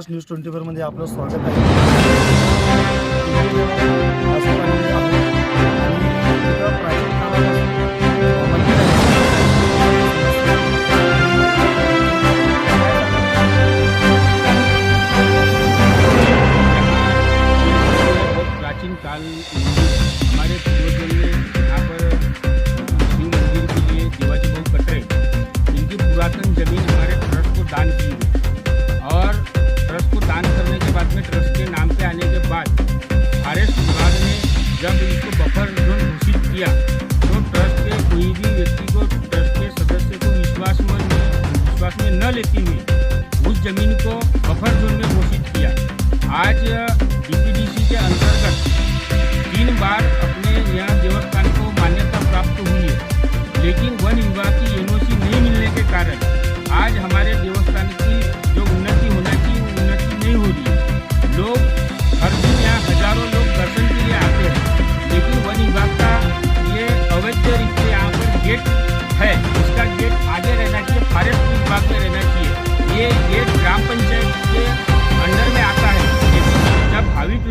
Maharashtra news twenty फोरमध्ये आपलं स्वागत आहे. definir.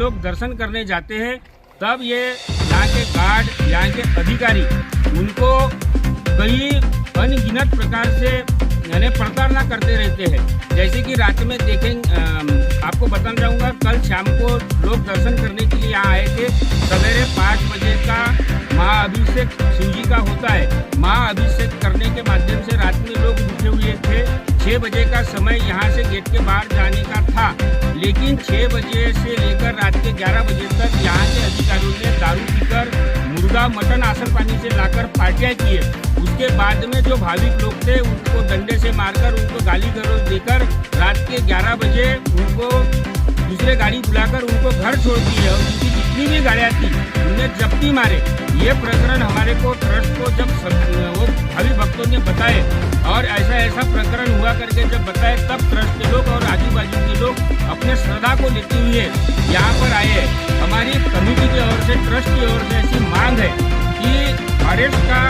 लोग दर्शन करने जाते हैं, तब ये यहाँ के गार्ड यहाँ के अधिकारी, उनको कई अनगिनत प्रकार से यानी प्रताड़ना करते रहते हैं। जैसे कि रात में देखें आपको बताना चाहूँगा, कल शाम को लोग दर्शन करने के लिए यहाँ आए थे। सवेरे पाँच बजे का महाअभिषेक शिव जी का होता है। महाअभिषेक करने के माध्यम से रात में लोग रुके हुए थे। छः बजे का समय यहाँ से गेट के बाहर जाने का था, लेकिन छः बजे से लेकर रात के ग्यारह बजे तक यहाँ के अधिकारियों ने दारू पीकर, मुर्गा मटन आसन पानी से लाकर पार्टियाँ किए उसके बाद में जो भाविक लोग थे, उनको डंडे से मारकर, उनको गाली गलौज देकर रात के ग्यारह बजे उनको दूसरे गाड़ी बुलाकर उनको घर छोड़ दिए और उनकी जितनी भी गाड़ियाँ थी, उन्हें जब्ती मारे। ये प्रकरण हमारे को ट्रस्ट को जब वो भावी भक्तों ने बताए और ऐसा ऐसा प्रकरण हुआ करके जब बताए, तब ट्रस्ट के लोग और आजू बाजू के लोग अपने श्रद्धा को लेते हुए यहाँ पर आए हमारी कमेटी की ओर से, ट्रस्ट की ओर से ऐसी मांग है कि फॉरेस्ट का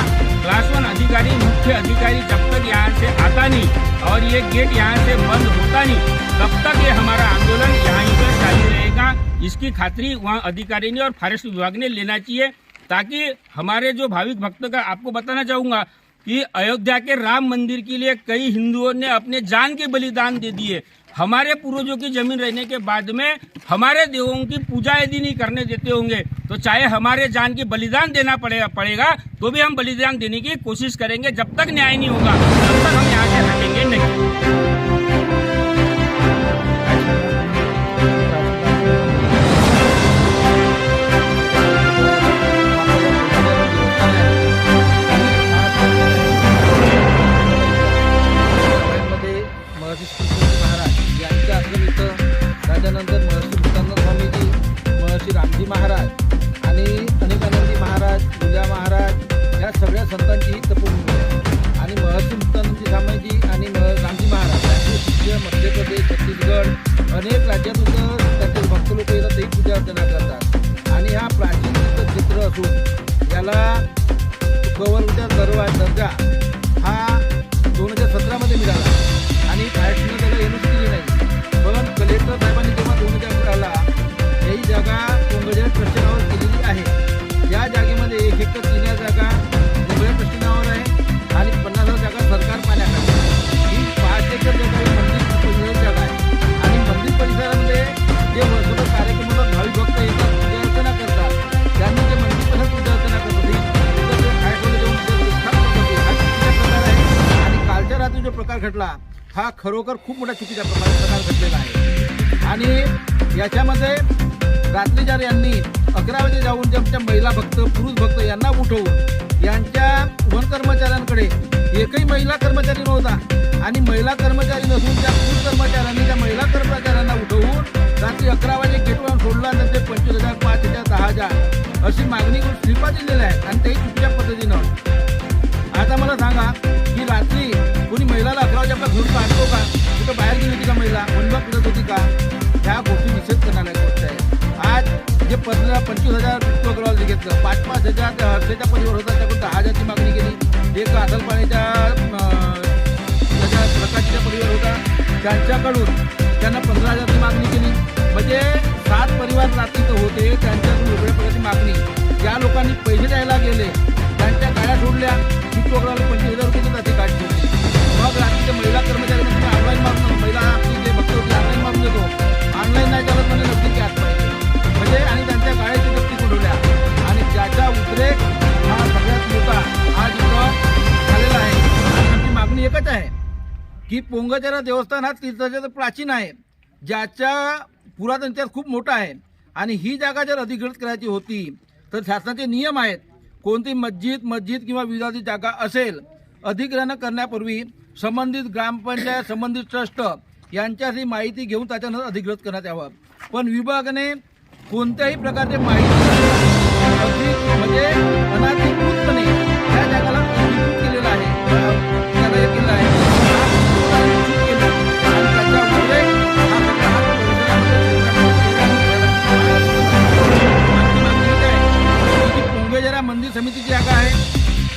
क्लास वन अधिकारी, मुख्य अधिकारी जब तक यहाँ से आता नहीं और ये गेट यहाँ से बंद होता नहीं, तब तक ये हमारा आंदोलन यहाँ पर जारी रहेगा। इसकी खातरी वहाँ अधिकारी ने और फॉरेस्ट विभाग ने लेना चाहिए ताकि हमारे जो भाविक भक्त का, आपको बताना चाहूँगा कि अयोध्या के राम मंदिर के लिए कई हिंदुओं ने अपने जान के बलिदान दे दिए। हमारे पूर्वजों की ज़मीन रहने के बाद में हमारे देवों की पूजा यदि नहीं करने देते होंगे तो चाहे हमारे जान की बलिदान देना पड़ेगा पड़ेगा तो भी हम बलिदान देने की कोशिश करेंगे जब तक न्याय नहीं होगा, तब तक हम यहाँ से हटेंगे नहीं। तो जो प्रकार घडला हा खरोखर खूप मोठा चुकीचा प्रकार प्रकार घडलेला आहे. आणि याच्यामध्ये रात्रीचार यांनी अकरा वाजे जाऊन जे महिला भक्त पुरुष भक्त यांना उठवून यांच्या वन कर्मचाऱ्यांकडे एकही महिला कर्मचारी नव्हता. आणि महिला कर्मचारी नसून त्या पुरुष कर्मचाऱ्यांनी त्या महिला कर्मचाऱ्यांना उठवून रात्री अकरा वाजे गेटवर सोडला तर ते पंचवीस हजार पाच हजार दहा हजार अशी मागणी करून स्लिपा दिलेल्या आहेत. आणि तेही चुकीच्या पद्धतीनं. आता मला सांगा घेऊन काढतो का? कुठं बाहेर गेली होती का महिला वनवा फिरत होती का? ह्या गोष्टी निषेध करणाऱ्या गोष्ट आहे आज जे पंधरा पंचवीस हजार उपक्रमाला घेतलं पाच पाच हजार त्या परिवार होता त्याकडून दहा हजारची मागणी केली. एक आदलपाण्याच्या त्याच्या प्रकाशच्या परिवार होता. त्यांच्याकडून त्यांना पंधरा हजारची मागणी केली. म्हणजे सात परिवार रात्रीत होते त्यांच्याकडून वेगळ्या प्रकारची मागणी. ज्या लोकांनी पैसे द्यायला गेले त्यांच्या गाड्या सोडल्या की प्रोग्रामला पंचवीस हजार रुपये देतात मग रात्रीच्या महिला कर्मचारी म्हणजे ऑनलाईन मागून महिला आपली जे भक्त होती ऑनलाईन मागून देतो. ऑनलाईन नाही चालत म्हणजे नक्की कॅश पाहिजे. म्हणजे आणि त्यांच्या गाड्याची नक्की सोडवल्या आणि ज्याचा उद्रेक हा सगळ्यात मोठा आज इथं झालेला आहे. आमची मागणी एकच आहे की पोंगचरा देवस्थान हा तीर्थाचं प्राचीन आहे. ज्याच्या पुरातन इतिहास खूप मोठा आहे. आणि ही जागा जर अधिकृत करायची होती तर शासनाचे नियम आहेत. कोणती मस्जिद मस्जिद किंवा विवादित जागा असेल अधिग्रहण करण्यापूर्वी संबंधित ग्रामपंचायत संबंधित ट्रस्ट यांच्याशी माहिती घेऊन त्याच्यानंतर अधिकृत करण्यात यावं पण विभागाने कोणत्याही प्रकारची माहिती म्हणजे अनाधिकृतपणे या जगाला अधिकृत केलेलं आहे त्याला केलं आहे मंदिर समितीची जागा आहे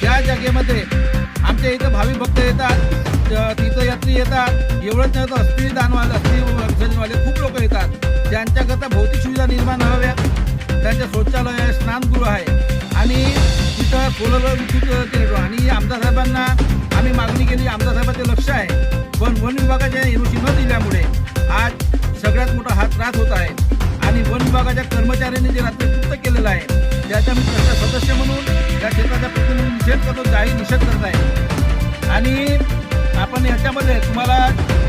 त्या जागेमध्ये आमच्या इथं भावी भक्त येतात. तीर्थयात्री येतात. एवढंच नाही तर अस्थि दानवाले अस्थि विसर्जनवाले खूप लोक येतात. त्यांच्याकरता भौतिक सुविधा निर्माण व्हाव्या त्यांच्या शौचालय आहे स्नानगृह आहे. आणि तिथं सोलर विद्युत केलो आणि आमदार साहेबांना आम्ही मागणी केली. आमदार साहेबांचे लक्ष आहे. पण वन विभागाच्या एनओसी न दिल्यामुळे आज सगळ्यात मोठा हा त्रास होत आहे. आणि वन विभागाच्या कर्मचाऱ्यांनी जे रात्री कृत्य केलेलं आहे त्याचा मी सदस्य म्हणून त्या क्षेत्राच्या प्रतिनिधी निषेध करतो जाहीर निषेध करत आहे. आणि आपण याच्यामध्ये तुम्हाला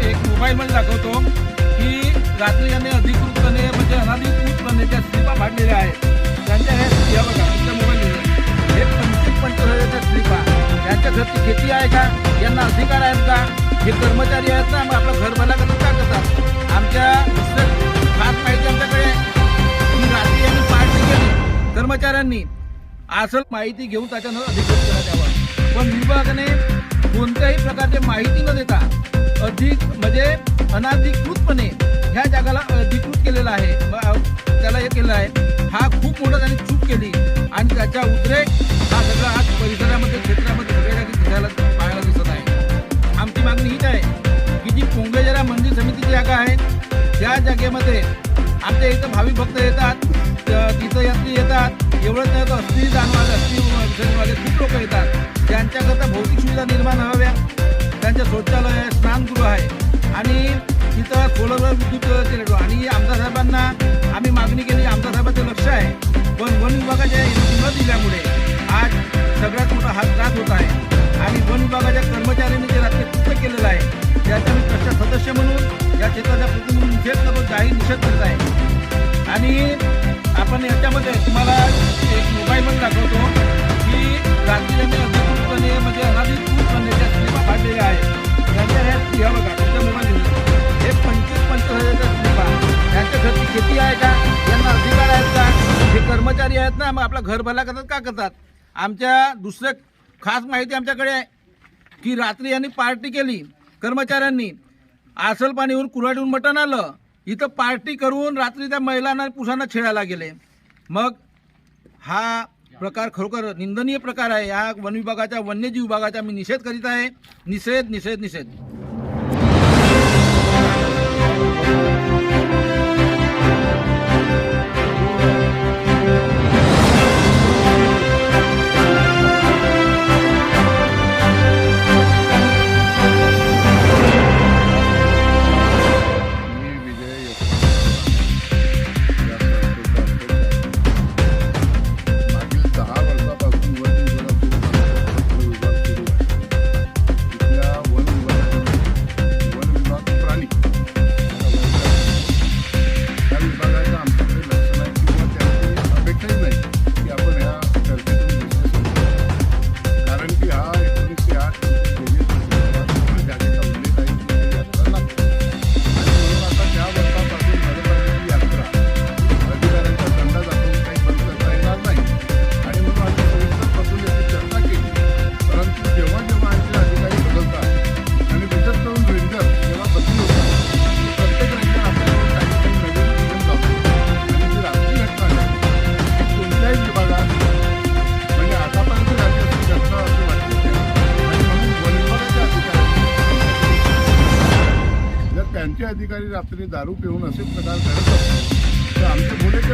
एक मोबाईलमध्ये दाखवतो की रात्री यांनी अधिकृतपणे म्हणजे अनाधिकृतपणे ज्या स्लिपा फाडलेल्या आहेत त्यांच्या ह्या या बघा तुमच्या मोबाईलमध्ये हे पंचवीस पंचवीसच्या स्लिपा. यांच्या घरची खेती आहे का? यांना अधिकार आहेत का? हे कर्मचारी आहेत ना? मग आपलं घर भला कसं का करतात? आमच्या खास माहिती आमच्याकडे. की रात्री यांनी पार्टी केली कर्मचाऱ्यांनी असं माहिती घेऊन त्याच्यानं अधिकृत करण्यात यावं पण विभागाने कोणत्याही प्रकारचे माहिती न देता अधिक म्हणजे अनाधिकृतपणे ह्या जागाला अधिकृत केलेला आहे. त्याला हे केलं आहे. हा खूप मोठा त्यांनी चूक केली. आणि त्याचा उद्रेक हा सगळा आज परिसरामध्ये क्षेत्रामध्ये सगळ्या जागी दिसायला पाहायला दिसत आहे. आमची मागणी हीच आहे की जी पोंगेजरा मंदिर समितीची जागा आहे त्या जागेमध्ये आमच्या इथं भाविक भक्त येतात त- तीर्थयात्री येतात एवढंच नाही तर अस्थि दानवाले अस्थि विसर्जनवाले खूप लोक येतात. त्यांच्याकरता भौतिक सुविधा निर्माण व्हाव्या त्यांच्या शौचालय आहे स्नानगृह आहे. आणि तिथं सोलरवर विद्युत ते आणि आमदार साहेबांना आम्ही मागणी केली आमदार साहेबांचं लक्ष आहे. पण वन विभागाच्या न दिल्यामुळे आज सगळ्यात मोठा हा त्रास होत आहे. आणि वन विभागाच्या कर्मचाऱ्यांनी जे रात्री कृत्य केलेलं आहे त्याचा मी ट्रस्टचा सदस्य म्हणून या क्षेत्राचा प्रतिनिधी निषेध करतो जाहीर निषेध करत आहे. आणि आपण याच्यामध्ये तुम्हाला एक घर भला करतात का करतात? आमच्या दुसरं खास माहिती आमच्याकडे आहे की रात्री यांनी पार्टी केली कर्मचाऱ्यांनी. आसल पाणीहून कुऱ्हाडीहून मटण आलं इथं पार्टी करून रात्री त्या महिलांना पुरुषांना छेडायला गेले. मग हा प्रकार खरोखर निंदनीय प्रकार आहे. या वन विभागाच्या वन्यजीव विभागाचा मी निषेध करीत आहे. निषेध निषेध निषेध. रात्री दारू पिऊन असे प्रकार घडत असतात. तर आमचे भोलेचे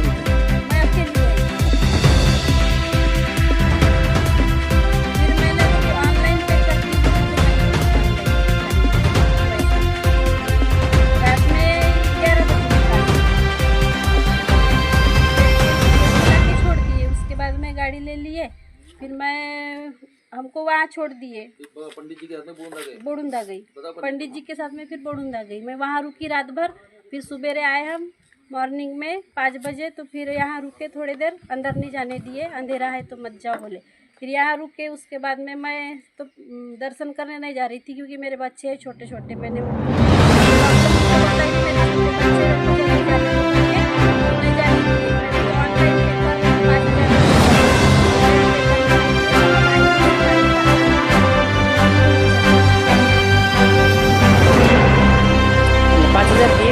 गाड़ी ले लिए फिर मैं हमको वहाँ छोड़ दिए। पंडित जी के हाथ में बोडुंदा गई। पंडित जी। के साथ में फिर बोडुंदा गई। मैं वहाँ रुकी रात भर फिर सुबेरे आए हम मॉर्निंग में पाँच बजे तो फिर यहाँ रुके थोड़ी देर अंदर नहीं जाने दिए अंधेरा है तो मत जाओ बोले। फिर यहाँ रुके उसके बाद में मैं तो दर्शन करने नहीं जा रही थी क्योंकि मेरे बच्चे हैं छोटे छोटे मैंने